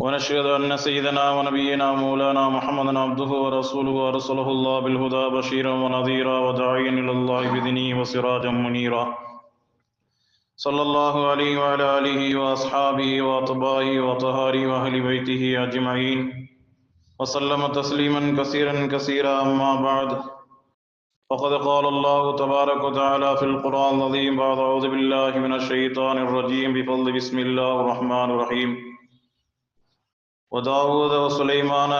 ونشهد أن سيدنا ونبينا مولانا محمدا عبده ورسوله أرسله الله بالهدى بشيرا ونذيرا وداعيا إلى الله بإذنه وسراجا منيرا. صلى الله عليه وعلى آله وأصحابه وأطبائه وطهاره وأهل بيته أجمعين. وسلم تسليما كثيرا كثيرا أما بعد. فقد قال الله تبارك وتعالى في القرآن العظيم بعد أعوذ بالله من الشيطان الرجيم بفضل بسم الله الرحمن الرحيم. وداود وسليمان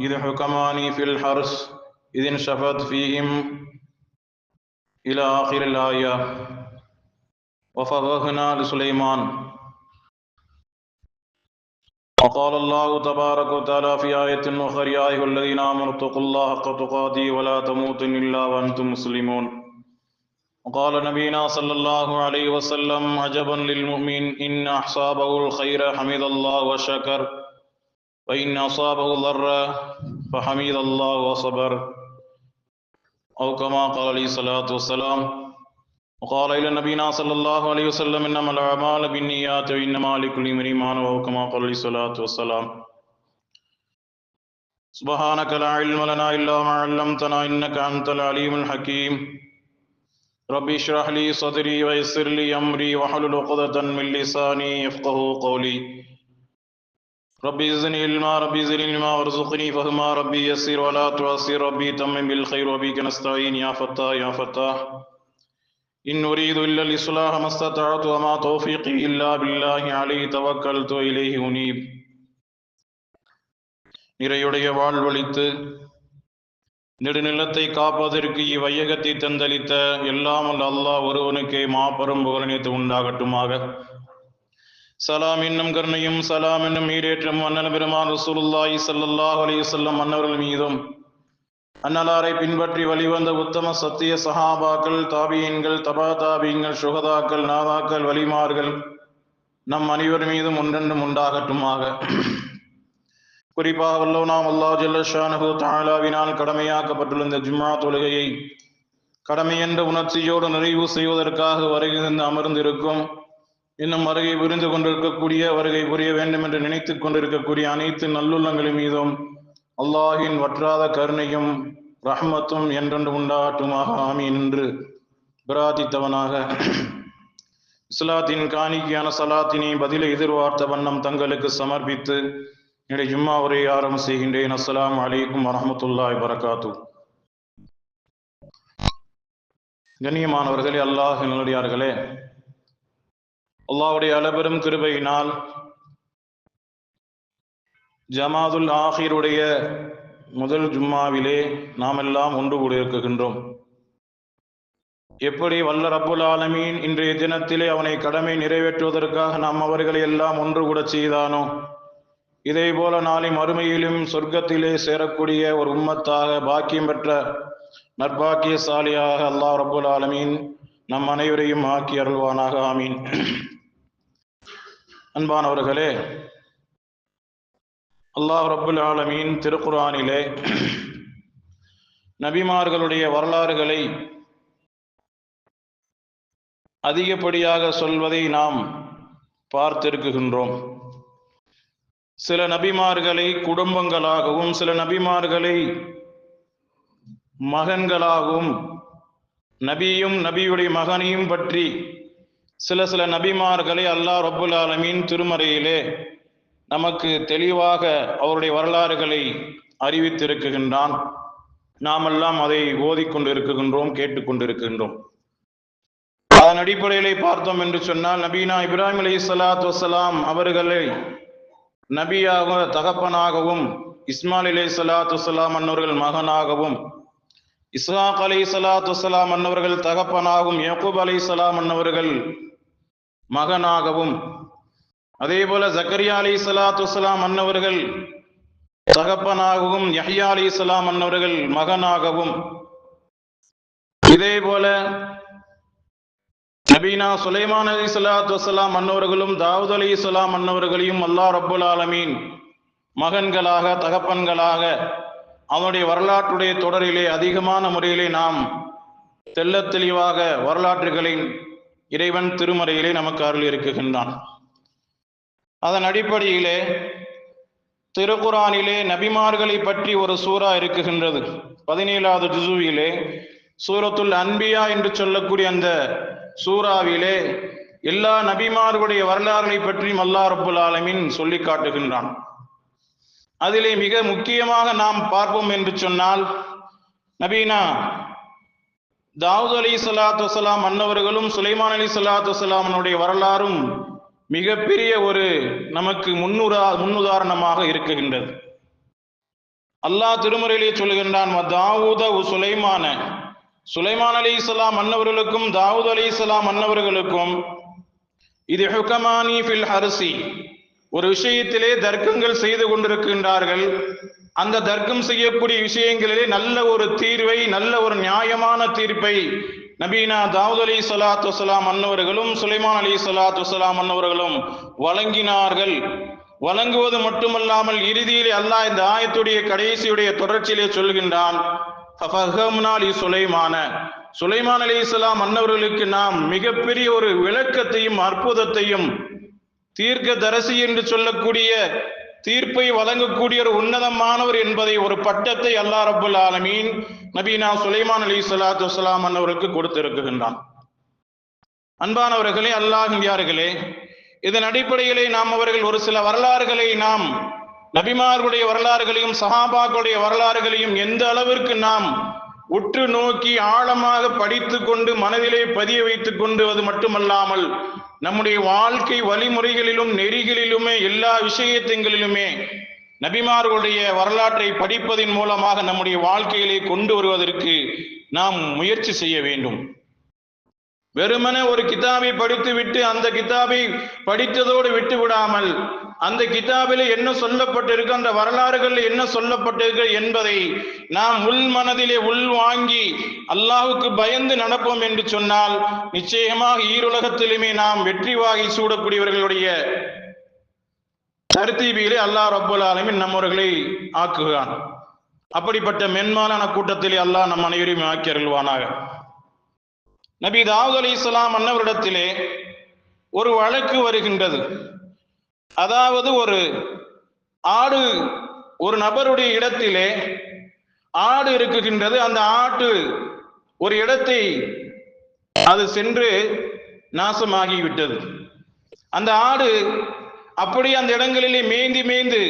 إذ حكمان في الحرس إذ انشفت فيهم إلى آخر الآية. وفوهنا لسليمان. وقال الله تبارك وتعالى في آية أخرى يا أيها الذين آمنوا اتقوا الله حق تقاته ولا تموتن إلا وأنتم مسلمون. وقال نبينا صلى الله عليه وسلم عجبا للمؤمن إن أحسابه الخير حمد الله وشكر. وإن أصابه ضر فحمد الله وصبر أو كما قال عليه الصلاة والسلام وقال إلى نبينا صلى الله عليه وسلم إنما الأعمال بالنيات وإنما لكل امرئ ما نوى كما قال عليه الصلاة والسلام سبحانك لا علم لنا إلا ما علمتنا إنك أنت العليم الحكيم ربي اشرح لي صدري ويسر لي أمري واحلل عقدة من لساني يفقه قولي ربي زدني علما ربي زدني علما وارزقني فهما ربي يسر ولا تعسر ربي تمم بالخير وبك نستعين يا فتاح يا فتاح إن أريد إلا الإصلاح ما استطعت وما توفيقي إلا بالله عليه توكلت إليه أنيب நிறையுடைய வாழ்வழித்து நெடுநிலத்தை காப்பதற்கு இவ்வையகத்தை தந்தளித்த எல்லாம் அல்ல அல்லாஹ் ஒருவனுக்கே மாபெரும் புகழனைத்து உண்டாகட்டுமாக சலாம் என்னும் கருணையும் சலாம் என்னும் ஈரேற்றம் அண்ணல் பெருமான் ரசூலுல்லாஹி சல்லாஹ் அலைஹி வஸல்லம் அன்னவர்கள் மீதும். அன்னலாரை பின்பற்றி வழிவந்த உத்தம சத்திய சஹாபாக்கள் தாபியன்கள் தபா தாபியங்கள் சுகதாக்கள் நாதாக்கள் வலிமார்கள் நம் அனைவர் மீதும் ஒன்றென்றும் உண்டாகட்டுமாக. குறிப்பாக வல்லோ நாம் அல்லாஹ் ஜல்லஷானு தாலாவினால் கடமையாக்கப்பட்டுள்ள இந்த ஜும்மா தொழுகையை கடமை என்ற உணர்ச்சியோடு நிறைவு செய்வதற்காக வருகின்ற அமர்ந்திருக்கும் இன்னும் வருகை புரிந்து கொண்டிருக்கக்கூடிய வருகை புரிய வேண்டும் என்று நினைத்துக் கொண்டிருக்கக்கூடிய அனைத்து நல்லுள்ளங்களின் மீதும் அல்லாஹின் வற்றாத கருணையும் ரஹ்மத்தும் என்றென்று உண்டாட்டுமாக ஆமி என்று பிரார்த்தித்தவனாக. இஸ்லாத்தின் காணிக்கையான சலாத்தினை பதிலை எதிர்பார்த்த வண்ணம் தங்களுக்கு சமர்ப்பித்து என்னுடைய ஜும்மா உரையை ஆரம்பம் செய்கின்றேன். அஸ்லாம் அலைக்கும் வரமத்துல்லாய் வரகாத்து கண்ணியமானவர்களே அல்லாஹ் நல்லடியார்களே அல்லாவுடைய அளபெரும் கிருபையினால் ஜமாதுல் ஆஹிருடைய முதல் ஜும்மாவிலே நாம் எல்லாம் ஒன்று கூடியிருக்கின்றோம். எப்படி வல்ல ரப்புல் ஆலமீன் இன்றைய தினத்திலே அவனை கடமை நிறைவேற்றுவதற்காக நாம் அவர்களை எல்லாம் ஒன்று கூட செய்தானோ? இதே போல நாளை மறுமையிலும் சொர்க்கத்திலே சேரக்கூடிய ஒரு உம்மத்தாக பாக்கியம் பெற்ற நற்பாக்கியசாலியாக அல்லாஹ் ரபுல் ஆலமீன் நம் அனைவரையும் ஆக்கி அருள்வானாக ஆமீன். அன்பானவர்களே அல்லாஹ் ரபுல் ஆலமீன் திருக்குரானிலே நபிமார்களுடைய வரலாறுகளை அதிகப்படியாக சொல்வதை நாம் பார்த்திருக்குகின்றோம் சில நபிமார்களை குடும்பங்களாகவும் சில நபிமார்களை மகன்களாகவும் நபியும் நபியுடைய மகனையும் பற்றி சில சில நபிமார்களை அல்லாஹ் ரபுல் ஆலமீன் திருமறையிலே நமக்கு தெளிவாக அவருடைய வரலாறுகளை அறிவித்திருக்கின்றான் நாமெல்லாம் அதை ஓதிக்கொண்டிருக்கின்றோம் கேட்டுக்கொண்டிருக்கின்றோம். அதன் அடிப்படையிலே பார்த்தோம் என்று சொன்னால் நபீனா இப்ராஹிம் அலி சலாத் வசலாம் அவர்களை நபியாக தகப்பனாகவும் இஸ்மாயில் அலி சலாத் வசலாம் அன்னோர்கள் மகனாகவும் இஸ்ஹாக் அலி சலாத் வசலாம் அன்னவர்கள் தகப்பனாகவும் யக்கூப் அலி சலாம் அன்னவர்கள் மகனாகவும் அதே போல ஜக்கரியா அலி சலாத்து வலாம் அன்னவர்கள் தகப்பனாகவும் யஹ்யா அலி சலாம் அன்னவர்கள் மகனாகவும் இதே போல நபீனா சுலைமான் அலி சலாத் வசலாம் அன்னவர்களும் தாவூத் அலி சலாம் அன்னவர்களையும் அல்லாஹ் ரபுல் ஆலமீன் மகன்களாக தகப்பன்களாக அவனுடைய வரலாற்றுடைய தொடரிலே அதிகமான முறையிலே நாம் தெல்ல தெளிவாக வரலாற்றுகளின் இறைவன் திருமறையிலே நமக்கு அருள் இருக்குகின்றான் அதன் அடிப்படையிலே திருக்குரானிலே நபிமார்களை பற்றி ஒரு சூறா இருக்குகின்றது பதினேழாவது ஜுசுவிலே சூரத்துல் அன்பியா என்று சொல்லக்கூடிய அந்த சூறாவிலே எல்லா நபிமார்களுடைய வரலாறுகளை பற்றியும் அல்லா ரப்புல் ஆலமின் சொல்லி காட்டுகின்றான். அதிலே மிக முக்கியமாக நாம் பார்ப்போம் என்று சொன்னால் நபீனா தாவூத் அலி சலாத்து வசலாம் அன்னவர்களும் சுலைமான் அலி சலாத்து வசலாமனுடைய வரலாறும் மிகப்பெரிய ஒரு நமக்கு முன்னுரா முன்னுதாரணமாக இருக்குகின்றது அல்லாஹ் திருமுறையிலே சொல்லுகின்றான் தாவூத சுலைமான. சுலைமான் அலி இஸ்லாம் அன்னவர்களுக்கும் தாவூத் அலி இஸ்லாம் அன்னவர்களுக்கும் இது ஹுகமானி ஃபில் ஹர்சி. ஒரு விஷயத்திலே தர்க்கங்கள் செய்து கொண்டிருக்கின்றார்கள். அந்த தர்க்கம் செய்யக்கூடிய விஷயங்களிலே நல்ல ஒரு தீர்வை நல்ல ஒரு நியாயமான தீர்ப்பை நபீனா தாவூத் அலி சலாத் வசலாம் அன்னவர்களும் சுலைமான் அலி சலாத் வசலாம் அன்னவர்களும் வழங்கினார்கள். வழங்குவது மட்டுமல்லாமல் இறுதியிலே அல்லாஹ் இந்த ஆயத்துடைய கடைசியுடைய தொடர்ச்சியிலே சொல்கின்றான் ஃபஃபஹம்னாலி சுலைமான. சுலைமான் அலி இஸ்லாம் அன்னவர்களுக்கு நாம் மிகப்பெரிய ஒரு விளக்கத்தையும் அற்புதத்தையும் தீர்க்க தரசி என்று சொல்லக்கூடிய தீர்ப்பை வழங்கக்கூடிய ஒரு உன்னதமானவர் என்பதை ஒரு பட்டத்தை அல்லா ரபுல் ஆலமீன் நபீனா சுலைமான் அலி சலாத்து வலாம் அன்னவருக்கு கொடுத்திருக்கின்றான் அன்பானவர்களே அல்லாஹியார்களே இதன் அடிப்படையிலே நாம் அவர்கள் ஒரு சில வரலாறுகளை நாம் நபிமார்களுடைய வரலாறுகளையும் சஹாபாக்களுடைய வரலாறுகளையும் எந்த அளவிற்கு நாம் உற்று நோக்கி ஆழமாக படித்து கொண்டு மனதிலே பதிய வைத்துக் கொண்டு அது மட்டுமல்லாமல் நம்முடைய வாழ்க்கை வழிமுறைகளிலும் நெறிகளிலுமே எல்லா விஷயத்திங்களிலுமே நபிமார்களுடைய வரலாற்றை படிப்பதன் மூலமாக நம்முடைய வாழ்க்கையிலே கொண்டு வருவதற்கு நாம் முயற்சி செய்ய வேண்டும். வெறுமனே ஒரு கிதாபை படித்து விட்டு அந்த கிதாபை படித்ததோடு விட்டு விடாமல் அந்த கிதாபில் என்ன சொல்லப்பட்டிருக்கு அந்த வரலாறுகள் என்ன சொல்லப்பட்டிருக்கு என்பதை நாம் உள் மனதிலே உள் வாங்கி அல்லாஹுக்கு பயந்து நடப்போம் என்று சொன்னால் நிச்சயமாக ஈருலகத்திலுமே நாம் வெற்றி வாகை சூடக்கூடியவர்களுடைய தருத்தீபியிலே அல்லாஹ் ரப்புல் ஆலமின் நம்மவர்களை ஆக்குகிறான். அப்படிப்பட்ட மென்மாலான கூட்டத்திலே அல்லாஹ் நம் அனைவரையும் ஆக்கி அருள்வானாக. நபி தாவூத் அலி இஸ்லாம் அன்னவரிடத்திலே ஒரு வழக்கு வருகின்றது. அதாவது ஒரு ஆடு ஒரு நபருடைய இடத்திலே ஆடு இருக்குகின்றது. அந்த ஆட்டு ஒரு இடத்தை அது சென்று நாசமாகிவிட்டது. அந்த ஆடு அப்படி அந்த இடங்களிலே மேய்ந்து மேய்ந்து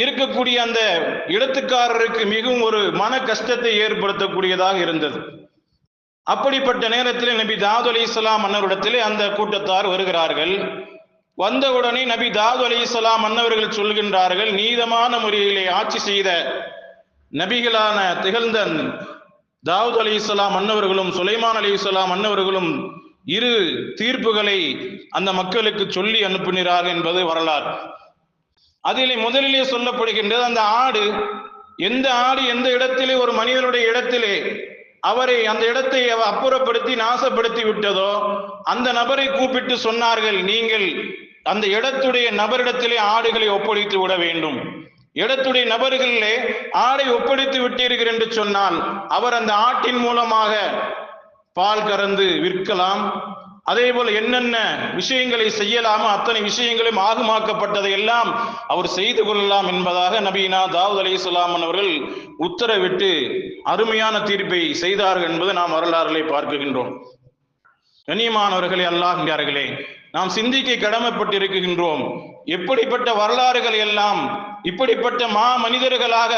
இருக்கக்கூடிய அந்த இடத்துக்காரருக்கு மிகவும் ஒரு மன கஷ்டத்தை ஏற்படுத்தக்கூடியதாக இருந்தது. அப்படிப்பட்ட நேரத்தில் நபி தாது அலி இஸ்லாம் மன்னரிடத்திலே அந்த கூட்டத்தார் வருகிறார்கள். வந்தவுடனே நபி தாது அலி இஸ்லாம் மன்னவர்கள் சொல்கின்றார்கள் நீதமான முறையிலே ஆட்சி செய்த நபிகளான திகழ்ந்த தாவூத் அலி இஸ்லாம் மன்னவர்களும் சுலைமான் அலி இஸ்லாம் மன்னவர்களும் இரு தீர்ப்புகளை அந்த மக்களுக்கு சொல்லி அனுப்பினார்கள் என்பது வரலாறு. அதிலே முதலிலே சொல்லப்படுகின்றது அந்த ஆடு எந்த ஆடு எந்த இடத்திலே ஒரு மனிதனுடைய இடத்திலே அவரை அந்த இடத்தை அப்புறப்படுத்தி நாசப்படுத்தி விட்டதோ அந்த நபரை கூப்பிட்டு சொன்னார்கள் நீங்கள் அந்த இடத்துடைய நபரிடத்திலே ஆடுகளை ஒப்படைத்து விட வேண்டும். இடத்துடைய நபர்களிலே ஆடை ஒப்படைத்து விட்டீர்கள் என்று சொன்னால் அவர் அந்த ஆட்டின் மூலமாக பால் கறந்து விற்கலாம். அதே போல என்னென்ன விஷயங்களை செய்யலாமோ அத்தனை விஷயங்களும் ஆகுமாக்கப்பட்டதை எல்லாம் அவர் செய்து கொள்ளலாம் என்பதாக நபீனா தாவூத் அலி சொல்லாமன் அவர்கள் உத்தரவிட்டு அருமையான தீர்ப்பை செய்தார்கள் என்பது நாம் வரலாறுகளை பார்க்கின்றோம். கண்ணியமானவர்களே அல்லாஹ்கிறார்களே நாம் சிந்திக்க கடமைப்பட்டிருக்கின்றோம். எப்படிப்பட்ட வரலாறுகள் எல்லாம் இப்படிப்பட்ட மா மனிதர்களாக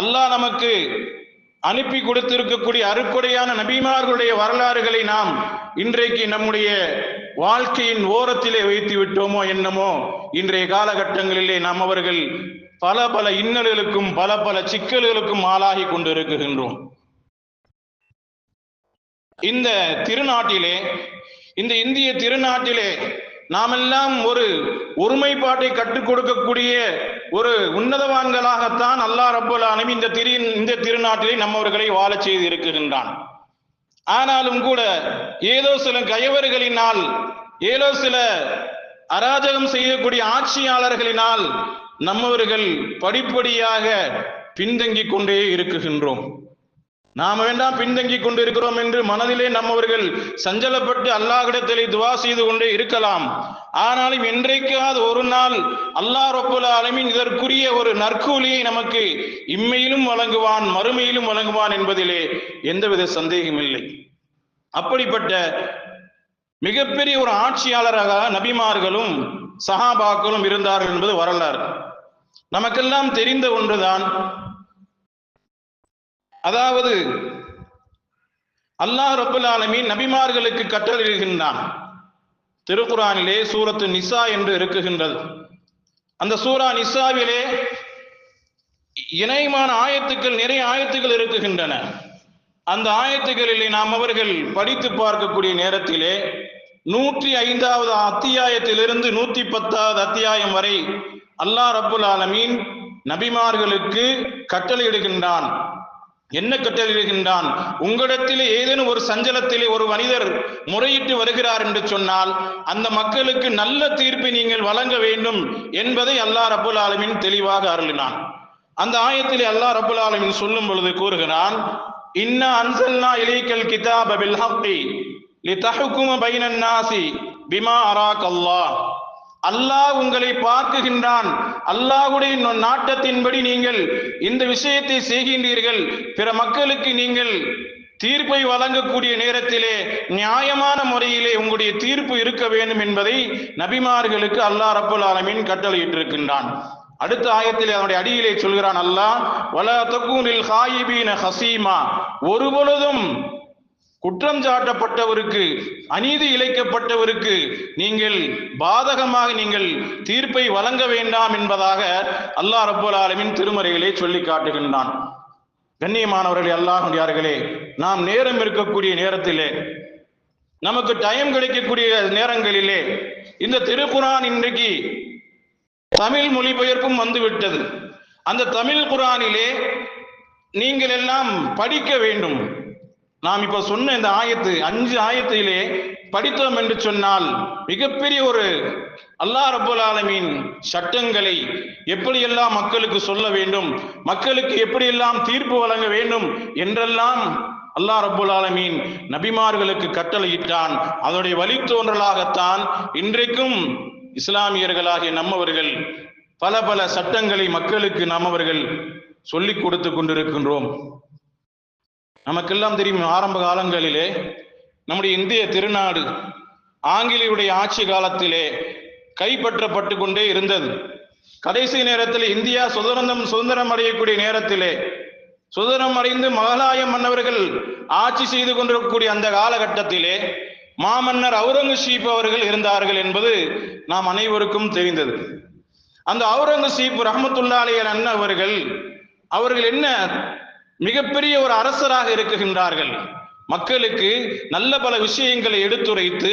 அல்லாஹ் நமக்கு அனுப்பி கொடுத்திருக்கக்கூடிய அருக்குடையான நபிமார்களுடைய வரலாறுகளை நாம் இன்றைக்கு நம்முடைய வாழ்க்கையின் ஓரத்திலே வைத்து விட்டோமோ என்னமோ இன்றைய காலகட்டங்களிலே நாம் அவர்கள் பல பல இன்னல்களுக்கும் பல பல சிக்கல்களுக்கும் ஆளாகி கொண்டிருக்கின்றோம். இந்த திருநாட்டிலே இந்த இந்திய திருநாட்டிலே நாமெல்லாம் ஒரு ஒருமைப்பாட்டை கற்றுக் கொடுக்கக்கூடிய ஒரு உன்னதவான்களாகத்தான் அல்லாஹ் ரப்பல் ஆலமி இந்த திரு இந்த திருநாட்டிலே நம்மவர்களை வாழச் செய்து இருக்கின்றான். ஆனாலும் கூட ஏதோ சில கயவர்களினால் ஏதோ சில அராஜகம் செய்யக்கூடிய ஆட்சியாளர்களினால் நம்மவர்கள் படிப்படியாக பின்தங்கிக் கொண்டே இருக்குகின்றோம். நாம் வேண்டாம் பின்தங்கி கொண்டிருக்கிறோம் என்று மனதிலே நம்மவர்கள் சஞ்சலப்பட்டு அல்லாஹிடத்திலே துவா செய்து கொண்டே இருக்கலாம். ஆனாலும் என்றைக்காவது ஒரு நாள் அல்லாஹ் ரொப்புல அலமின் இதற்குரிய ஒரு நற்கூலியை நமக்கு இம்மையிலும் வழங்குவான் மறுமையிலும் வழங்குவான் என்பதிலே எந்தவித சந்தேகம் இல்லை. அப்படிப்பட்ட மிகப்பெரிய ஒரு ஆட்சியாளராக நபிமார்களும் சஹாபாக்களும் இருந்தார்கள் என்பது வரலாறு. நமக்கெல்லாம் தெரிந்த ஒன்றுதான் அதாவது அல்லாஹ் ரபுல் ஆலமீன் நபிமார்களுக்கு கற்றறிகின்றான் திருக்குறானிலே சூரத்து நிசா என்று இருக்குகின்றது. அந்த சூரா நிசாவிலே இணையமான ஆயத்துக்கள் நிறைய ஆயத்துக்கள் இருக்குகின்றன. அந்த ஆயத்துகளிலே நாம் அவர்கள் படித்து பார்க்கக்கூடிய நேரத்திலே நூற்றி ஐந்தாவது அத்தியாயத்திலிருந்து நூத்தி பத்தாவது அத்தியாயம் வரை அல்லாஹ் ரபுல் ஆலமீன் நபிமார்களுக்கு கட்டளையிடுகின்றான். என்ன கட்டளையிடுகின்றான்? உங்களிடத்திலே ஏதேனும் ஒரு சஞ்சலத்திலே ஒரு மனிதர் முறையிட்டு வருகிறார் என்று சொன்னால் அந்த மக்களுக்கு நல்ல தீர்ப்பை நீங்கள் வழங்க வேண்டும் என்பதை அல்லாஹ் ரபுல் ஆலமின் தெளிவாக அருளினான். அந்த ஆயத்திலே அல்லாஹ் ரபுல் ஆலமின் சொல்லும் பொழுது கூறுகிறான் இன்னா அன்சல்னா இலீக்கல் கிதாபில் ஹக்கி லிதஹ்கும பைனன் நாசி பிமா அராக் அல்லாஹ். அல்லாஹ் உங்களை பார்க்குகின்றான். அல்லாஹுடைய நாட்டத்தின்படி நீங்கள் இந்த விஷயத்தை செய்கின்றீர்கள். பிற மக்களுக்கு நீங்கள் தீர்ப்பை வழங்கக்கூடிய நேரத்திலே நியாயமான முறையிலே உங்களுடைய தீர்ப்பு இருக்க வேண்டும் என்பதை நபிமார்களுக்கு அல்லாஹ் ரப்புல் ஆலமீன் கட்டளையிட்டிருக்கின்றான். அடுத்த ஆயத்தில் அவனுடைய அடியிலே சொல்கிறான் அல்லாஹ் வல தக்கூனில் ஹாயிபீன ஹசீமா. ஒரு பொழுதும் குற்றம் சாட்டப்பட்டவருக்கு அநீதி இழைக்கப்பட்டவருக்கு நீங்கள் பாதகமாக நீங்கள் தீர்ப்பை வழங்க வேண்டாம் என்பதாக அல்லாஹ் ரப்பல் ஆலமின் திருமறைகளை சொல்லி காட்டுகின்றான். கண்ணியமானவர்களே அல்லாஹுடையார்களே நாம் நேரம் இருக்கக்கூடிய நேரத்திலே நமக்கு டைம் கிடைக்கக்கூடிய நேரங்களிலே இந்த திருக்குரான் இன்றைக்கு தமிழ் மொழிபெயர்ப்பும் வந்துவிட்டது. அந்த தமிழ் குரானிலே நீங்கள் எல்லாம் படிக்க வேண்டும். நாம் இப்ப சொன்ன இந்த ஆயத்து அஞ்சு ஆயத்திலே படித்தோம் என்று சொன்னால் மிகப்பெரிய ஒரு அல்லாஹ் ரபுல் ஆலமீன் சட்டங்களை எப்படியெல்லாம் மக்களுக்கு சொல்ல வேண்டும் மக்களுக்கு எப்படியெல்லாம் தீர்ப்பு வழங்க வேண்டும் என்றெல்லாம் அல்லாஹ் ரபுல் ஆலமீன் நபிமார்களுக்கு கட்டளையிட்டான். அதனுடைய வழித்தோன்றலாகத்தான் இன்றைக்கும் இஸ்லாமியர்களாகிய நம்மவர்கள் பல பல சட்டங்களை மக்களுக்கு நம்மவர்கள் சொல்லிக் கொடுத்து கொண்டிருக்கின்றோம். நமக்கெல்லாம் தெரியும் ஆரம்ப காலங்களிலே நம்முடைய இந்திய திருநாடு ஆங்கிலேயுடைய ஆட்சி காலத்திலே கைப்பற்றப்பட்டு கொண்டே இருந்தது. கடைசி நேரத்தில் இந்தியா சுதந்திரம் சுதந்திரம் அடையக்கூடிய நேரத்திலே சுதந்திரம் அடைந்து மகளாய மன்னவர்கள் ஆட்சி செய்து கொண்டிருக்கக்கூடிய அந்த காலகட்டத்திலே மாமன்னர் அவுரங்கசீப் அவர்கள் இருந்தார்கள் என்பது நாம் அனைவருக்கும் தெரிந்தது. அந்த அவுரங்கசீப் ரஹமத்துல்லா அலியல் அண்ணன் அவர்கள் அவர்கள் என்ன மிகப்பெரிய ஒரு அரசராக இருக்குகின்றார்கள். மக்களுக்கு நல்ல பல விஷயங்களை எடுத்துரைத்து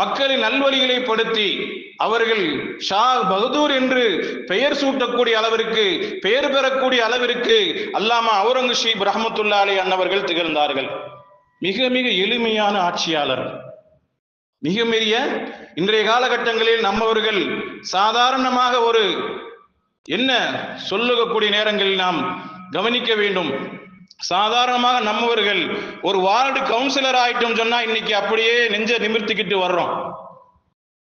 மக்களை நல்வழிகளை படுத்தி அவர்கள் ஷா பகதூர் என்று பெயர் சூட்டக்கூடிய அளவிற்கு பெயர் பெறக்கூடிய அளவிற்கு அல்லாமா அவுரங்கசீப் ரஹமத்துல்லாலே அன்னவர்கள் திகழ்ந்தார்கள். மிக மிக எளிமையான ஆட்சியாளர். மிக மிக இன்றைய காலகட்டங்களில் நம்மவர்கள் சாதாரணமாக ஒரு என்ன சொல்லக்கூடிய நேரங்களில் நாம் கவனிக்க வேண்டும். சாதாரணமாக நம்மவர்கள் ஒரு வார்டு கவுன்சிலர் ஆயிட்டோம் சொன்னா இன்னைக்கு அப்படியே நெஞ்ச நிமிர்த்திக்கிட்டு வர்றோம்.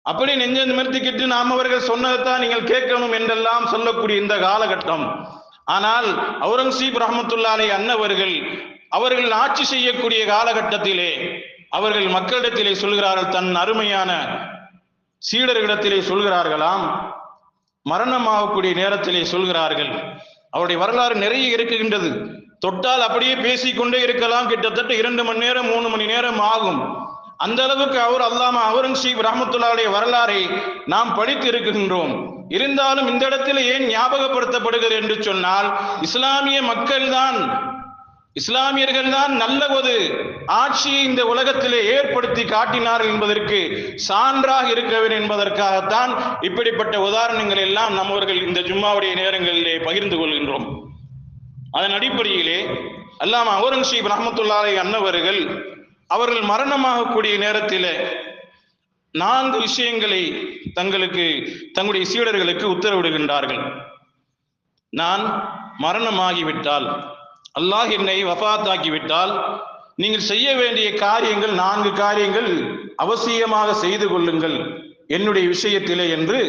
அப்படி நெஞ்ச நிமிர்த்திக்கிட்டு நாம் அவர்கள் சொன்னதைத்தான் நீங்கள் கேட்கணும் என்றெல்லாம் சொல்லக்கூடிய இந்த காலகட்டம். ஆனால் அவுரங்கசீப் ரஹமத்துல்லாலே அன்னவர்கள் அவர்கள் ஆட்சி செய்யக்கூடிய காலகட்டத்திலே அவர்கள் மக்களிடத்திலே சொல்கிறார்கள் தன் அருமையான சீடர்களிடத்திலே சொல்கிறார்களாம். மரணமாகக்கூடிய நேரத்திலே சொல்கிறார்கள். அவருடைய வரலாறு நிறைய இருக்குகின்றது. தொட்டால் அப்படியே பேசிக்கொண்டே இருக்கலாம். கிட்டத்தட்ட இரண்டு மணி நேரம் மூணு மணி நேரம் ஆகும். அந்த அளவுக்கு அவர் அல்லாம அவுரங்கசீப் ரஹமத்துல்லாவுடைய வரலாறை நாம் படித்து இருக்குகின்றோம். இருந்தாலும் இந்த இடத்தில் ஏன் ஞாபகப்படுத்தப்படுகிறது என்று சொன்னால் இஸ்லாமிய மக்கள் தான் இஸ்லாமியர்கள் தான் நல்ல ஒரு ஆட்சியை இந்த உலகத்திலே ஏற்படுத்தி காட்டினார்கள் என்பதற்கு சான்றாக இருக்கவேன் என்பதற்காகத்தான் இப்படிப்பட்ட உதாரணங்கள் எல்லாம் நம்மவர்கள் இந்த ஜும்மாவுடைய நேரங்களிலே பகிர்ந்து கொள்கின்றோம். அதன் அடிப்படையிலே அல்லாம அவுரங்கசீப் ரஹமத்துல்லாலை அன்னவர்கள் அவர்கள் மரணமாகக்கூடிய நேரத்தில் நான்கு விஷயங்களை தங்களுக்கு தங்களுடைய சீடர்களுக்கு உத்தரவிடுகின்றார்கள். நான் மரணமாகிவிட்டால் அல்லாஹ் என்னை வஃபாத்தாக்கிவிட்டால் நீங்கள் செய்ய வேண்டிய காரியங்கள் நான்கு காரியங்கள் அவசியமாக செய்து கொள்ளுங்கள் என்னுடைய விஷயத்திலே என்று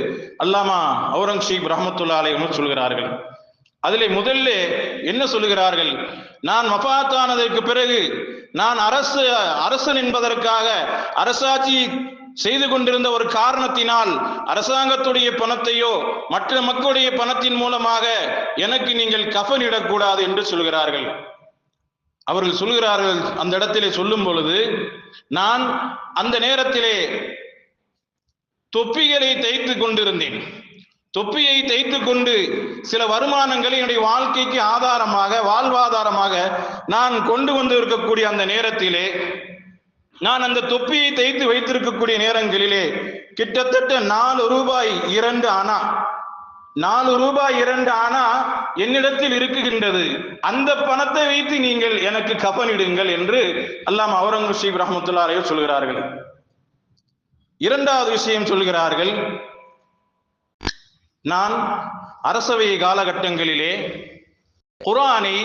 அல்லாமா அவுரங்கசீப் ரஹமத்துல்லா அலைஹிம் சொல்கிறார்கள். அதிலே முதல்ல என்ன சொல்லுகிறார்கள்? நான் வஃபாத்தானதற்கு பிறகு நான் அரசு அரசன் என்பதற்காக அரசாட்சி செய்து கொண்டிருந்த ஒரு காரணத்தினால் அரசாங்கத்துடைய பணத்தையோ மற்ற மக்களுடைய பணத்தின் மூலமாக எனக்கு நீங்கள் கஃனிடக்கூடாது என்று சொல்கிறார்கள். அவர்கள் சொல்கிறார்கள் அந்த இடத்திலே சொல்லும் பொழுது நான் அந்த நேரத்திலே தொப்பிகளை தைத்து கொண்டிருந்தேன். தொப்பியை தைத்து கொண்டு சில வருமானங்களை என்னுடைய வாழ்க்கைக்கு ஆதாரமாக வாழ்வாதாரமாக நான் கொண்டு வந்து இருக்கக்கூடிய அந்த நேரத்திலே நான் அந்த தொப்பியை தைத்து வைத்திருக்கக்கூடிய நேரங்களிலே கிட்டத்தட்ட நாலு ரூபாய் இரண்டு அணா நாலு ரூபாய் இரண்டு ஆனா என்னிடத்தில் இருக்குகின்றது. அந்த பணத்தை வைத்து நீங்கள் எனக்கு கபனிடுங்கள் என்று அல்லாம் அவுரங்கசீப் ரஹமத்துல்லாரையோ சொல்கிறார்கள். இரண்டாவது விஷயம் சொல்கிறார்கள். நான் அரசவை காலகட்டங்களிலே குரானை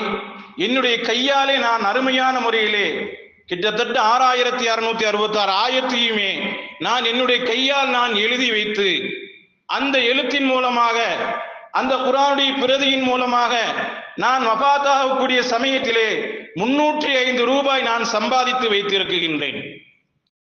என்னுடைய கையாலே நான் அருமையான முறையிலே கிட்டத்தட்ட ஆறாயிரத்தி அறுநூத்தி அறுபத்தி ஆறு ஆயிரத்தையுமே நான் என்னுடைய கையால் நான் எழுதி வைத்து அந்த எழுத்தின் மூலமாக அந்த குரானுடைய பிரதியின் மூலமாக நான் வபாத்தாகக்கூடிய சமயத்திலே முன்னூற்றி ஐந்து ரூபாய் நான் சம்பாதித்து வைத்திருக்கின்றேன்.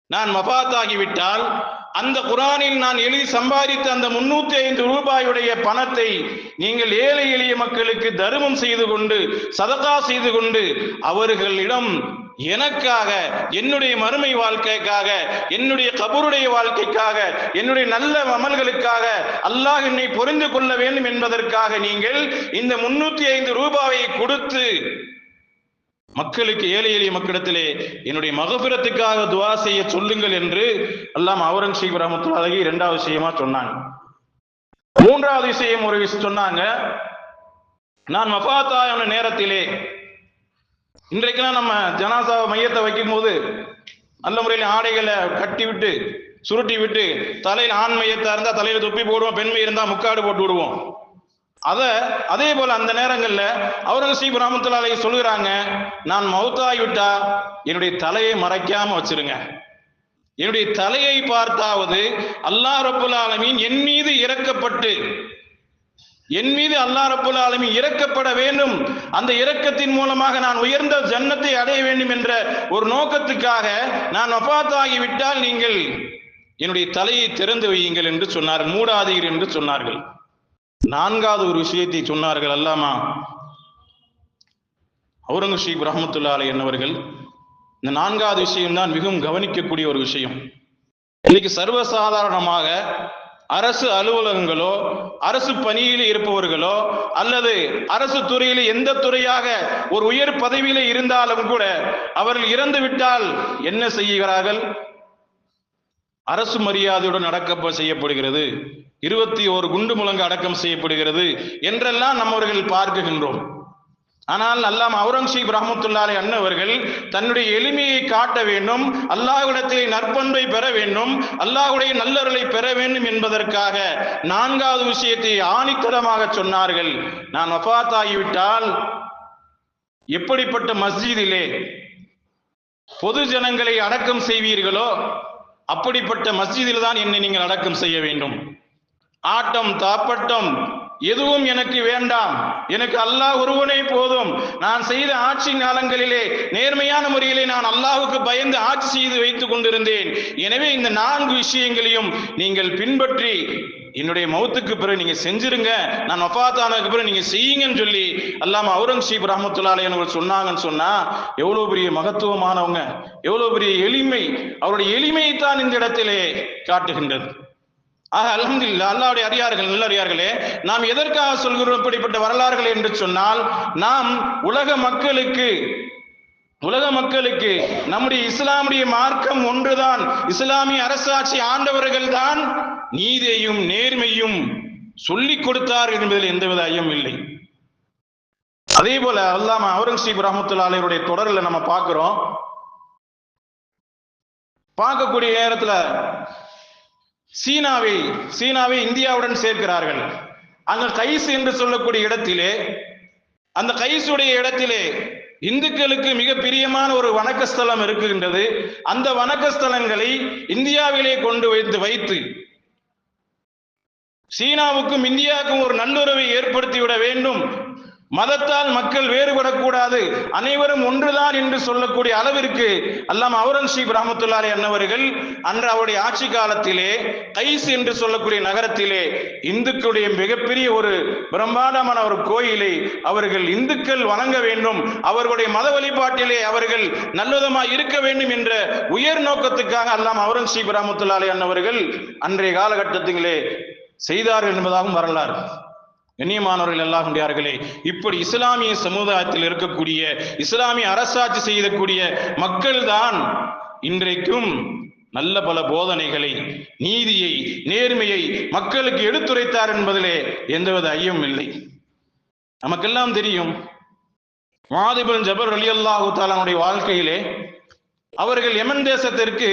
நான் மபாத்தாகிவிட்டால் அந்த குரானில் நான் எழுதி சம்பாதித்த அந்த முன்னூத்தி ஐந்து ரூபாயுடைய பணத்தை நீங்கள் ஏழை எளிய மக்களுக்கு தர்மம் செய்து கொண்டு சதகா செய்து கொண்டு அவர்களிடம் எனக்காக என்னுடைய மறுமை வாழ்க்கைக்காக என்னுடைய கபருடைய வாழ்க்கைக்காக என்னுடைய நல்ல அமல்களுக்காக அல்லாஹ் என்னை புரிந்து கொள்ள வேண்டும் என்பதற்காக நீங்கள் இந்த முன்னூத்தி ஐந்து ரூபாவை கொடுத்து மக்களுக்கு ஏழை எளிய மக்களிடத்திலே என்னுடைய மகபுரத்துக்காக துவா செய்ய சொல்லுங்கள் என்று அல்லாம் அவுரங்கசீப் ரஹமத்துல்லாஹி இரண்டாவது விஷயமா சொன்னாங்க. மூன்றாவது விஷயம் ஒரு விஷயம் சொன்னாங்க. நான் மஃபாத்தாயான நேரத்திலே இன்றைக்கெல்லாம் நம்ம ஜனாசா மையத்தை வைக்கும் போது நல்ல முறையில் ஆடைகளை கட்டி விட்டு சுருட்டி விட்டு தலையில் ஆண் மையத்தா இருந்தா தலையில தொப்பி போடுவோம் பெண்மை இருந்தா முக்காடு போட்டு விடுவோம். அத அதே போல அந்த நேரங்கள்ல அவுரங்கசீப் ராமத்துலாலை சொல்லுகிறாங்க நான் மௌத்தாகிவிட்டா என்னுடைய தலையை மறைக்காம வச்சிருங்க. என்னுடைய தலையை பார்த்தாவது அல்லாஹ் ரப்புல் ஆலமீன் என் மீது இறக்கப்பட்டு என் மீது அல்லா ரபுல் ஆலமி இறக்கப்பட வேண்டும். அந்த இரக்கத்தின் மூலமாக நான் உயர்ந்த ஜன்னத்தை அடைய வேண்டும் என்ற ஒரு நோக்கத்துக்காக நான் வஃபாத்தாகிவிட்டால் நீங்கள் என்னுடைய தலையை திறந்து வையுங்கள் என்று சொன்னார் மூடாதீர் என்று சொன்னார்கள். நான்காவது ஒரு விஷயத்தை சொன்னார்கள் அல்லாமா. அவுரங்கசீப் ரஹமத்துல்லா அலை என்னவர்கள் இந்த நான்காவது விஷயம்தான் மிகவும் கவனிக்கக்கூடிய ஒரு விஷயம். இன்னைக்கு சர்வசாதாரணமாக அரசு அலுவலகங்களோ அரசு பணியில் இருப்பவர்களோ அல்லது அரசு துறையில் எந்த துறையாக ஒரு உயர் பதவியில் இருந்தாலும் கூட அவர்கள் இறந்து விட்டால் என்ன செய்கிறார்கள்? அரசு மரியாதையுடன் அடக்க செய்யப்படுகிறது. இருபத்தி ஒரு குண்டு முழங்கு அடக்கம் செய்யப்படுகிறது என்றெல்லாம் நம்மவர்கள் பார்க்குகின்றோம். ஆனால் அல்லாம் அவுரங்கசீப் ரஹமத்துல்லாலே அண்ணவர்கள் தன்னுடைய எளிமையை காட்ட வேண்டும் அல்லாஹ்விடத்தில் நற்பண்பை பெற வேண்டும் அல்லாஹுடைய நல்லருளை பெற வேண்டும் என்பதற்காக நான்காவது விஷயத்தை ஆணித்தரமாக சொன்னார்கள். நான் வஃபாத்தாகிவிட்டால் எப்படிப்பட்ட மஸ்ஜிதிலே பொது ஜனங்களை அடக்கம் செய்வீர்களோ அப்படிப்பட்ட மஸ்ஜிதில் தான் என்னை நீங்கள் அடக்கம் செய்ய வேண்டும். ஆட்டம் தாப்பட்டம் எதுவும் எனக்கு வேண்டாம். எனக்கு அல்லாஹ் ஒருவனே போதும். நான் செய்த ஆட்சி காலங்களிலே நேர்மையான முறையிலே நான் அல்லாஹுக்கு பயந்து ஆட்சி செய்து வைத்துக் கொண்டிருந்தேன். எனவே இந்த நான்கு விஷயங்களையும் நீங்கள் பின்பற்றி என்னுடைய மௌத்துக்கு பிறகு நீங்க செஞ்சிருங்க. நான் வஃபாத்தானதுக்கு பிறகு நீங்க செய்யுங்கன்னு சொல்லி அல்லாம அவுரங்கசீப் ரஹமத்துல்லாலே அவர்கள் சொன்னாங்கன்னு சொன்னா எவ்வளவு பெரிய மகத்துவமானவங்க எவ்வளவு பெரிய எளிமை அவருடைய எளிமையை தான் இந்த இடத்திலே காட்டுகின்றது. ஆக அலமதுல்லா அல்லாவுடைய அறியார்கள் நல்லறியார்களே நாம் எதற்காக சொல்கிறோம் இப்படிப்பட்ட வரலாறுகள் என்று சொன்னால் நாம் உலக மக்களுக்கு உலக மக்களுக்கு நம்முடைய இஸ்லாமுடைய மார்க்கம் ஒன்றுதான் இஸ்லாமிய அரசாட்சி ஆண்டவர்கள் தான் நீதியையும் நேர்மையும் சொல்லிக் கொடுத்தார் என்பதில் எந்தவித ஐயம் இல்லை. அதே போல அல்லாம அவுரங்கசீப் ரஹமத்துல்லாஹினுடைய தொடரில் நம்ம பார்க்கிறோம். பார்க்கக்கூடிய நேரத்துல சீனாவை சீனாவை இந்தியாவுடன் சேர்க்கிறார்கள். அங்க கைஸ் என்று சொல்லக்கூடிய இடத்திலே அந்த கைசுடைய இடத்திலே இந்துக்களுக்கு மிக பிரியமான ஒரு வணக்கஸ்தலம் இருக்குகின்றது அந்த வணக்கஸ்தலங்களை இந்தியாவிலே கொண்டு வைத்து வைத்து சீனாவுக்கும் இந்தியாவுக்கும் ஒரு நல்லுறவை ஏற்படுத்திவிட வேண்டும். மதத்தால் மக்கள் வேறுபடக்கூடாது. அனைவரும் ஒன்றுதான் என்று சொல்லக்கூடிய அளவிற்கு அல்லாம அவுரங்கசீப் ரஹமத்துல்லாரி அன்னவர்கள் அன்று அவருடைய ஆட்சி காலத்திலே கைஸ் என்று சொல்லக்கூடிய நகரத்திலே இந்துக்களுடைய மிகப்பெரிய ஒரு பிரம்மாண்டமான ஒரு கோயிலை அவர்கள் இந்துக்கள் வணங்க வேண்டும். அவர்களுடைய மத வழிபாட்டிலே அவர்கள் நல்லதமாக இருக்க வேண்டும் என்ற உயர் நோக்கத்துக்காக அல்லாம் அவுரங்கசீப் ரஹமத்துல்லாரி அன்னவர்கள் அன்றைய காலகட்டத்திலே செய்தார்கள் என்பதாகவும் வரலாறு. கண்ணியமானவர்கள் எல்லாம் கொண்டார்களே இப்படி இஸ்லாமிய சமுதாயத்தில் இருக்கக்கூடிய இஸ்லாமிய அரசாட்சி செய்யக்கூடிய மக்கள் தான் இன்றைக்கும் நல்ல பல போதனைகளை நீதியை நேர்மையை மக்களுக்கு எடுத்துரைத்தார் என்பதிலே எந்தவித ஐயம் இல்லை. நமக்கெல்லாம் தெரியும் மாதிபன் ஜபர் அலி அல்லாஹு தாலாவுடைய வாழ்க்கையிலே அவர்கள் யமன் தேசத்திற்கு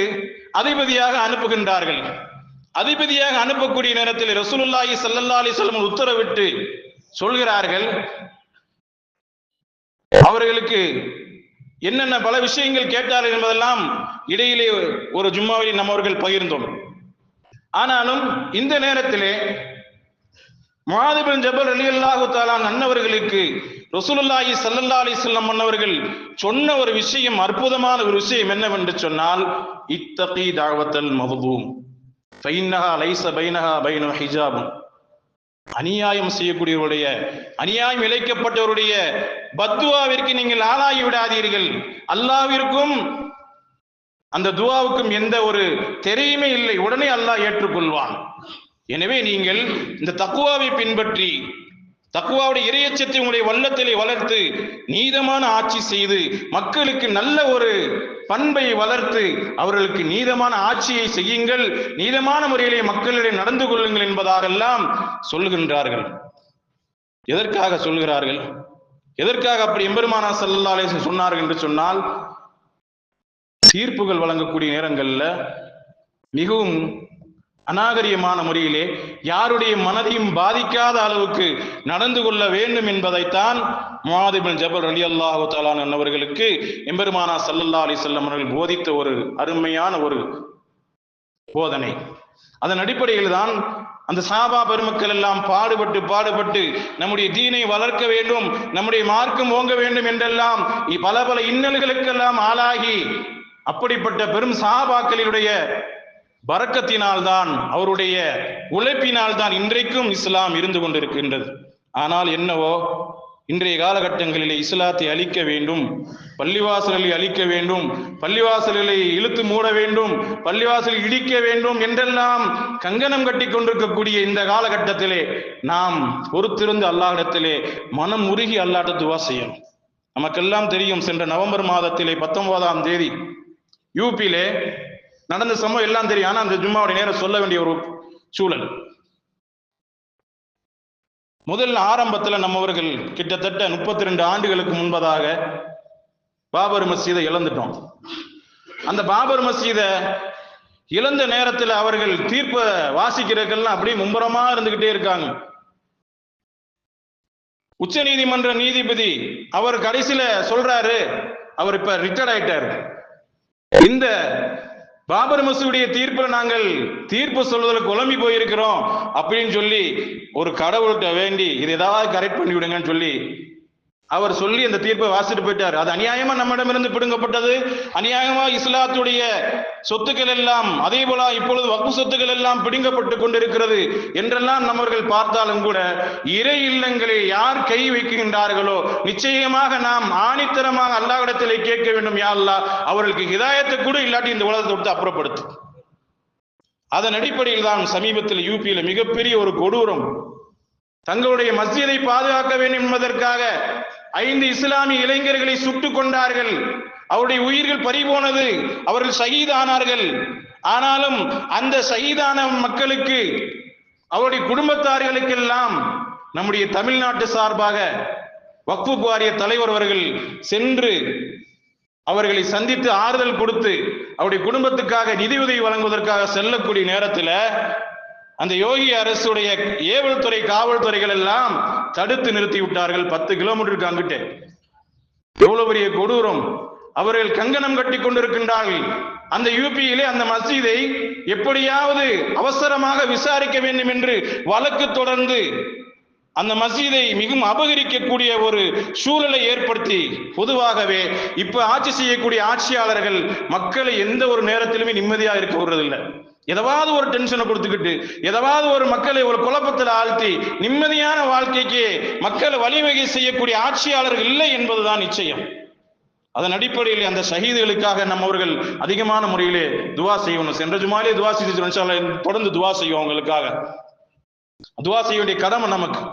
அதிபதியாக அனுப்புகின்றார்கள். அதிபதியாக அனுப்பக்கூடிய நேரத்தில் ரசூலுல்லாஹி ஸல்லல்லாஹு அலி சொல்லம் உத்தரவிட்டு சொல்கிறார்கள் அவர்களுக்கு என்னென்ன பல விஷயங்கள் கேட்டார்கள் என்பதெல்லாம் இடையிலே ஒரு ஜும்மாவில் நம்மவர்கள் பகிர்ந்தோம். ஆனாலும் இந்த நேரத்திலே மாதிபின் ஜபல் ரலியல்லாஹு தாலான் அன்னவர்களுக்கு ரசூலுல்லாஹி ஸல்லல்லாஹு அலி சொல்லம் அன்னவர்கள் சொன்ன ஒரு விஷயம் அற்புதமான ஒரு விஷயம் என்னவென்று சொன்னால் இத்தகி தாவத்தல் மதுதூம் ஃபைன்னஹா பைனஹா பைனு ஹிஜாபும் அநியாயம் செய்யக்கூடியவருடைய அநியாயம் இழைக்கப்பட்டவருடைய பத்துவாவிற்கு நீங்கள் ஆளாகி விடாதீர்கள். அல்லாவிற்கும் அந்த துவாவுக்கும் எந்த ஒரு தெரியுமே இல்லை. உடனே அல்லாஹ் ஏற்றுக்கொள்வான். எனவே நீங்கள் இந்த தக்குவாவை பின்பற்றி தக்குவாவுடைய இறையச்சத்தை உங்களுடைய வல்லத்திலே வளர்த்து நீதமான ஆட்சி செய்து மக்களுக்கு நல்ல ஒரு பண்பை வளர்த்து அவர்களுக்கு நீதமான ஆட்சியை செய்யுங்கள் நீதமான முறையிலே மக்களிடையே நடந்து கொள்ளுங்கள் என்பதாகெல்லாம் சொல்லுகின்றார்கள். எதற்காக சொல்கிறார்கள்? எதற்காக அப்படி எம்பெருமானா சல்லா அலிஸ்லம் சொன்னார்கள் என்று சொன்னால் தீர்ப்புகள் வழங்கக்கூடிய நேரங்களில் மிகவும் அநாகரியமான முறையிலே யாருடைய மனதையும் பாதிக்காத அளவுக்கு நடந்து கொள்ள வேண்டும் என்பதைத்தான் முவாதிபின் ஜபல் அலி அல்லாஹு தாலான் அவர்களுக்கு எம்பெருமானா சல்லல்லா அலி செல்லம் அவர்கள் போதித்த ஒரு அருமையான ஒரு போதனை. அதன் அடிப்படையில் தான் அந்த சாபா பெருமக்கள் எல்லாம் பாடுபட்டு பாடுபட்டு நம்முடைய தீனை வளர்க்க வேண்டும் நம்முடைய மார்க்கம் ஓங்க வேண்டும் என்றெல்லாம் பல பல இன்னல்களுக்கெல்லாம் ஆளாகி அப்படிப்பட்ட பெரும் சாபாக்களினுடைய பறக்கத்தினால்தான் அவருடைய உழைப்பினால்தான் இன்றைக்கும் இஸ்லாம் இருந்து கொண்டிருக்கின்றது. ஆனால் என்னவோ இன்றைய காலகட்டங்களிலே இஸ்லாத்தை அழிக்க வேண்டும் பள்ளிவாசல்களை அழிக்க வேண்டும் பள்ளிவாசல்களை இழுத்து மூட வேண்டும் பள்ளிவாசல் இடிக்க வேண்டும் என்றெல்லாம் கங்கணம் கட்டி கொண்டிருக்கக்கூடிய இந்த காலகட்டத்திலே நாம் பொறுத்திருந்து அல்லாஹிடத்திலே மனம் உருகி அல்லாட்ட துவா செய்யணும். நமக்கெல்லாம் தெரியும் சென்ற நவம்பர் மாதத்திலே பத்தொன்பதாம் தேதி யூபியிலே நடந்த சம்பவம் எல்லாம் தெரியும். ஆனா அந்த ஜும்மாவுடைய நேரம் சொல்ல வேண்டிய ஒரு சூழல். முதல் ஆரம்பத்துல நம்மவர்கள் கிட்டத்தட்ட முப்பத்தி ரெண்டு ஆண்டுகளுக்கு முன்பதாக பாபர் மசீதை இழந்துட்டோம். அந்த பாபர் மசீதை இழந்த நேரத்தில் அவர்கள் தீர்ப்பை வாசிக்கிறதுக்கெல்லாம் அப்படியே மும்புறமா இருந்துகிட்டே இருக்காங்க. உச்ச நீதிமன்ற நீதிபதி அவர் கடைசியில சொல்றாரு. அவர் இப்ப ரிட்டையர்ட் ஆயிட்டாரு. இந்த பாபர் மசூடைய தீர்ப்பில் நாங்கள் தீர்ப்பு சொல்வதில் குழம்பி போயிருக்கிறோம் அப்படின்னு சொல்லி ஒரு கடவுள்கிட்ட வேண்டி இது ஏதாவது கரெக்ட் பண்ணி விடுங்கன்னு சொல்லி அவர் சொல்லி அந்த தீர்ப்பை வாசிட்டு போயிட்டார். அது அநியாயமா நம்மிடமிருந்து பிடுங்கப்பட்டது. அநியாயமா இஸ்லாத்துடைய சொத்துக்கள் எல்லாம் அதே போல இப்பொழுது வக்கு சொத்துக்கள் எல்லாம் பிடுங்கப்பட்டு கொண்டிருக்கிறது என்றெல்லாம் நம்மவர்கள் பார்த்தாலும் கூட இறை இல்லங்களில் யார் கை வைக்கின்றார்களோ நிச்சயமாக நாம் ஆணித்தரமாக அல்லாவிடத்திலே கேட்க வேண்டும் யா அல்லாஹ். அவர்களுக்கு ஹிதாயத்தை கூட இல்லாட்டி இந்த உலகத்தை விட்டு அப்புறப்படுத்து. அதன் அடிப்படையில் தான் சமீபத்தில் யூபியில் மிகப்பெரிய ஒரு கொடூரம் தங்களுடைய மஸ்ஜிதை பாதுகாக்க வேண்டும் என்பதற்காக ஐந்து இஸ்லாமிய இளைஞர்களை சுட்டு கொண்டார்கள். அவருடைய உயிர்கள் பறிபோனது. அவர்கள் சகிதானார்கள். ஆனாலும் அந்த சகிதான மக்களுக்கு அவருடைய குடும்பத்தார்களுக்கெல்லாம் நம்முடைய தமிழ்நாட்டு சார்பாக வக்ஃபு வாரிய தலைவர் அவர்கள் சென்று அவர்களை சந்தித்து ஆறுதல் கொடுத்து அவருடைய குடும்பத்துக்காக நிதியுதவி வழங்குவதற்காக செல்லக்கூடிய நேரத்தில் அந்த யோகி அரசுடைய ஏவல்துறை காவல்துறைகள் எல்லாம் தடுத்து நிறுத்தி விட்டார்கள் பத்து கிலோமீட்டருக்கு அங்கிட்டு. எவ்வளவு பெரிய கொடூரம். அவர்கள் கங்கணம் கட்டி கொண்டிருக்கின்றார்கள். அந்த யூபியிலே அந்த மசீதை எப்படியாவது அவசரமாக விசாரிக்க வேண்டும் என்று வழக்கு தொடர்ந்து அந்த மசீதை மிகவும் அபகரிக்கக்கூடிய ஒரு சூழலை ஏற்படுத்தி பொதுவாகவே இப்ப ஆட்சி செய்யக்கூடிய ஆட்சியாளர்கள் மக்களை எந்த ஒரு நேரத்திலுமே நிம்மதியாக இருக்க விடுறதில்லை. எதாவது ஒரு டென்ஷனை கொடுத்துக்கிட்டு எதாவது ஒரு மக்களை ஒரு குழப்பத்தில் ஆழ்த்தி நிம்மதியான வாழ்க்கைக்கு மக்களை வழிவகை செய்யக்கூடிய ஆட்சியாளர்கள் இல்லை என்பதுதான் நிச்சயம். அதன் அடிப்படையில் அந்த ஷஹீதுகளுக்காக நம்மவர்கள் அதிகமான முறையிலே துவா செய்யணும். சென்ற ஜுமாலே துவா செய்து தொடர்ந்து துவா செய்வோம் அவங்களுக்காக. துவா செய்ய வேண்டிய கடமை நமக்கு.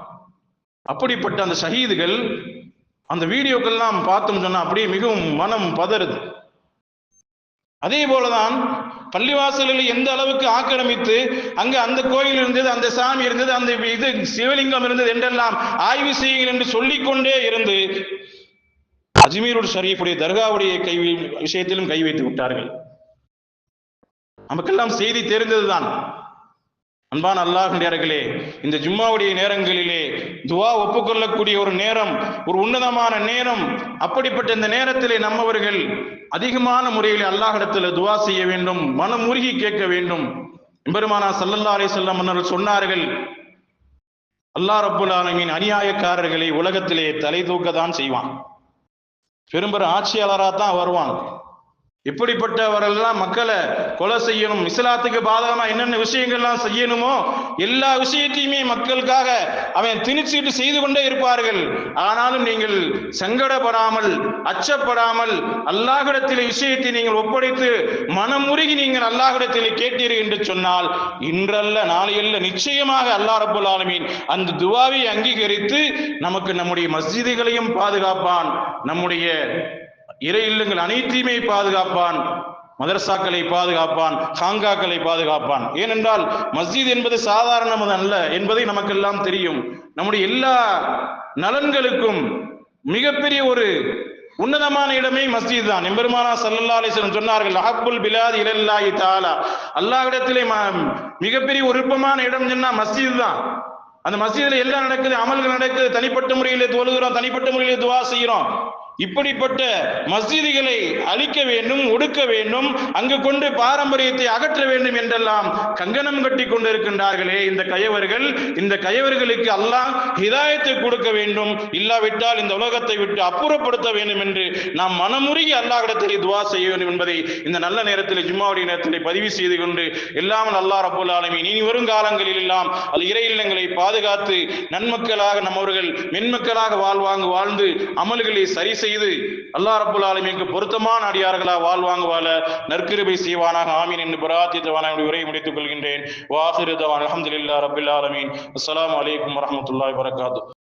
அப்படிப்பட்ட அந்த ஷஹீதுகள் அந்த வீடியோக்கள்லாம் பார்த்தோம் சொன்னா அப்படியே மிகவும் மனம் பதறுது. அதே போலதான் பள்ளிவாசலில் எந்த அளவுக்கு ஆக்கிரமித்து அங்க அந்த கோயில் இருந்தது அந்த சாமி இருந்தது அந்த இது சிவலிங்கம் இருந்தது என்றெல்லாம் ஆய்வு செய்யுங்கள் என்று சொல்லிக்கொண்டே இருந்து அஜ்மீருடைய ஷரீஃபுடைய தர்காவுடைய கை விஷயத்திலும் கை வைத்து விட்டார்கள். நமக்கெல்லாம் செய்தி தெரிந்ததுதான். அன்பான அல்லாஹியார்களே இந்த ஜும்மாவுடைய நேரங்களிலே துவா ஒப்புக்கொள்ளக்கூடிய ஒரு நேரம் ஒரு உன்னதமான நேரம் அப்படிப்பட்ட இந்த நேரத்திலே நம்மவர்கள் அதிகமான முறையில் அல்லாஹிடத்தில் துவா செய்ய வேண்டும் மனம் உருகி கேட்க வேண்டும். எம்பெருமானா சல்லல்லா அலி சொல்லம் மன்னர்கள் சொன்னார்கள் அல்லாஹ் ரப்புல் ஆலமின் அநியாயக்காரர்களை உலகத்திலே தலை தூக்க தான் செய்வான். பெரும்பெரும் ஆட்சியாளராக தான் வருவான். இப்படிப்பட்டவரெல்லாம் மக்களை கொலை செய்யணும் இஸ்லாத்துக்கு பாதகமா என்னென்ன விஷயங்கள்லாம் செய்யணுமோ எல்லா விஷயத்தையுமே மக்களுக்காக அவன் திணிச்சிட்டு செய்து கொண்டே இருப்பார்கள். ஆனாலும் நீங்கள் சங்கடப்படாமல் அச்சப்படாமல் அல்லாஹிடத்தில் விஷயத்தை நீங்கள் ஒப்படைத்து மனமுருகி நீங்கள் அல்லாஹிடத்தில் கேட்டீர்கள் என்று சொன்னால் இன்றல்ல நாளையல்ல நிச்சயமாக அல்லாஹ் ரபுல் ஆலமீன் அந்த துவாவை அங்கீகரித்து நமக்கு நம்முடைய மஸ்ஜிதுகளையும் பாதுகாப்பான். நம்முடைய இறை இல்லங்கள் அனைத்தையுமே பாதுகாப்பான். மதரசாக்களை பாதுகாப்பான் ஹாங்காக்களை பாதுகாப்பான். ஏனென்றால் மஸ்ஜித் என்பது சாதாரணமது அல்ல என்பதை நமக்கெல்லாம் தெரியும். நம்முடைய எல்லா நலன்களுக்கும் மிகப்பெரிய ஒரு உன்னதமான இடமே மஸ்ஜித் தான். எம்பெருமானா சல்லல்லா அலிஸ்லம் சொன்னார்கள் அஹப்புல் பிலாத் இலல்லாஹி தாலா அல்லாஹ்விடத்திலே மிகப்பெரிய ஒரு விருப்பமான இடம் சொன்னா மஸ்ஜித் தான். அந்த மசீதில் எல்லாம் நடக்குது அமல்கள் நடக்குது. தனிப்பட்ட முறையிலே தொழுகிறோம் தனிப்பட்ட முறையிலே துவா செய்கிறோம். இப்படிப்பட்ட மஸ்ஜிதுகளை அழிக்க வேண்டும் ஒடுக்க வேண்டும் அங்கு கொண்டு பாரம்பரியத்தை அகற்ற வேண்டும் என்றெல்லாம் கங்கணம் கட்டி கொண்டிருக்கின்றார்களே. இந்த கயவர்கள் இந்த கயவர்களுக்கு அல்லாஹ் ஹிதாயத்தை கொடுக்க வேண்டும். இல்லாவிட்டால் இந்த உலகத்தை விட்டு அப்புறப்படுத்த வேண்டும் என்று நாம் மனமுருகி அல்லாஹிடத்தில் துவா செய்ய வேண்டும் என்பதை இந்த நல்ல நேரத்தில் ஜும்மாவுடைய நேரத்தில் பதிவு செய்து கொண்டு எல்லாமல் அல்லாஹ் ரபுல் ஆலமி இனி வருங்காலங்களில் எல்லாம் அது இறை இல்லங்களை பாதுகாத்து நன்மக்களாக நம்மவர்கள் மென்மக்களாக வாழ்வாங்க வாழ்ந்து அமல்களை சரி செய்ய செய்து அல்லாஹ் ரபுல் ஆலமிக்கு பொருத்தமான அடியார்களா வாழ்வாங்க வாழ நற்கிருபை செய்வானாக. ஆமீன் என்று பிரார்த்தித்தவான உரையை முடித்துக் கொள்கின்றேன். வாசிருதவான் அலமதுல்லா ரபுல் ஆலமீன். அஸ்லாம் வலைக்கம் வரமத்துல்லாய் வரகாத்து